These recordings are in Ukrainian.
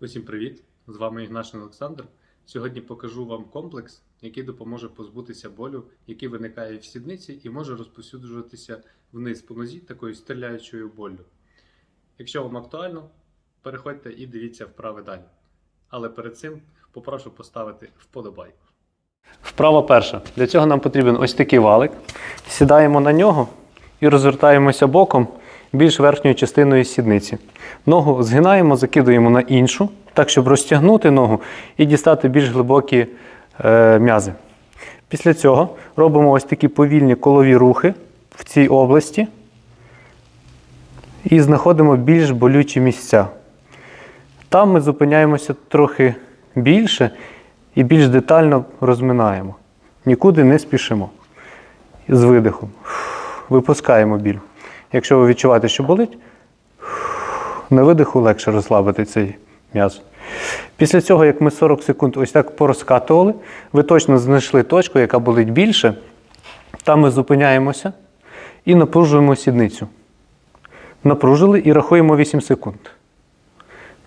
Усім привіт! З вами Ігнашин Олександр. Сьогодні покажу вам комплекс, який допоможе позбутися болю, який виникає в сідниці і може розповсюджуватися вниз по нозі такою стріляючою боллю. Якщо вам актуально, переходьте і дивіться вправи далі. Але перед цим попрошу поставити вподобайку. Вправа перша. Для цього нам потрібен ось такий валик. Сідаємо на нього і розвертаємося боком більш верхньою частиною сідниці. Ногу згинаємо, закидуємо на іншу, так, щоб розтягнути ногу і дістати більш глибокі е, м'язи. Після цього робимо ось такі повільні колові рухи в цій області і знаходимо більш болючі місця. Там ми зупиняємося трохи більше і більш детально розминаємо. Нікуди не спішимо. З видихом. Випускаємо біль. Якщо ви відчуваєте, що болить, на видиху легше розслабити цей м'яз. Після цього, як ми 40 секунд ось так порозкатували, ви точно знайшли точку, яка болить більше. Там ми зупиняємося і напружуємо сідницю. Напружили і рахуємо 8 секунд.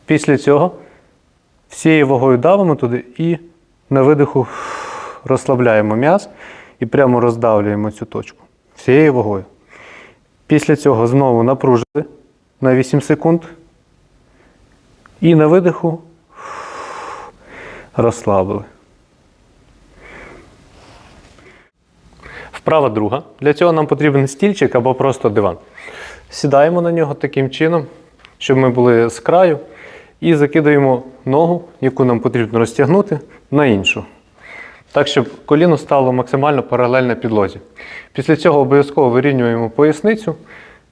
Після цього всією вагою давимо туди і на видиху розслабляємо м'яз і прямо роздавлюємо цю точку. Всією вагою. Після цього знову напружили на 8 секунд. І на видиху розслабили. Вправа друга. Для цього нам потрібен стільчик або просто диван. Сідаємо на нього таким чином, щоб ми були з краю, і закидаємо ногу, яку нам потрібно розтягнути, на іншу. Так, щоб коліно стало максимально паралельно підлозі. Після цього обов'язково вирівнюємо поясницю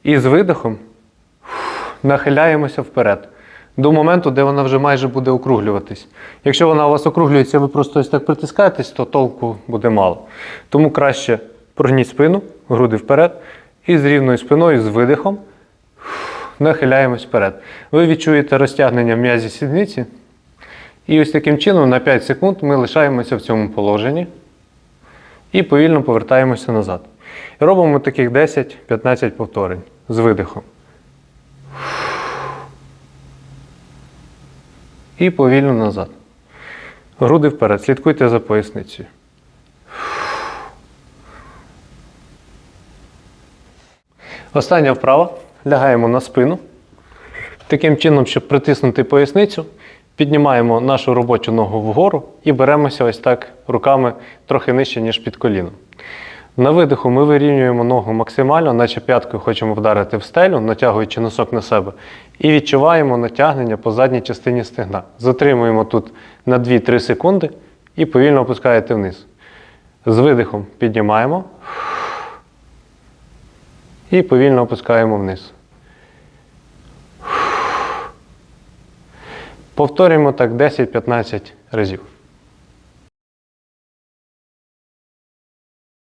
і з видихом нахиляємося вперед. До моменту, де вона вже майже буде округлюватись. Якщо вона у вас округлюється, ви просто ось так притискаєтесь, то толку буде мало. Тому краще прогніть спину, груди вперед, і з рівною спиною, з видихом нахиляємось вперед. Ви відчуєте розтягнення м'язі сідниці. І ось таким чином на 5 секунд ми лишаємося в цьому положенні і повільно повертаємося назад. І робимо таких 10-15 повторень з видихом. І повільно назад. Груди вперед. Слідкуйте за поясницею. Остання вправа. Лягаємо на спину. Таким чином, щоб притиснути поясницю, піднімаємо нашу робочу ногу вгору і беремося ось так руками трохи нижче, ніж під коліном. На видиху ми вирівнюємо ногу максимально, наче п'яткою хочемо вдарити в стелю, натягуючи носок на себе. І відчуваємо натягнення по задній частині стегна. Затримуємо тут на 2-3 секунди і повільно опускаєте вниз. З видихом піднімаємо і повільно опускаємо вниз. Повторюємо так 10-15 разів.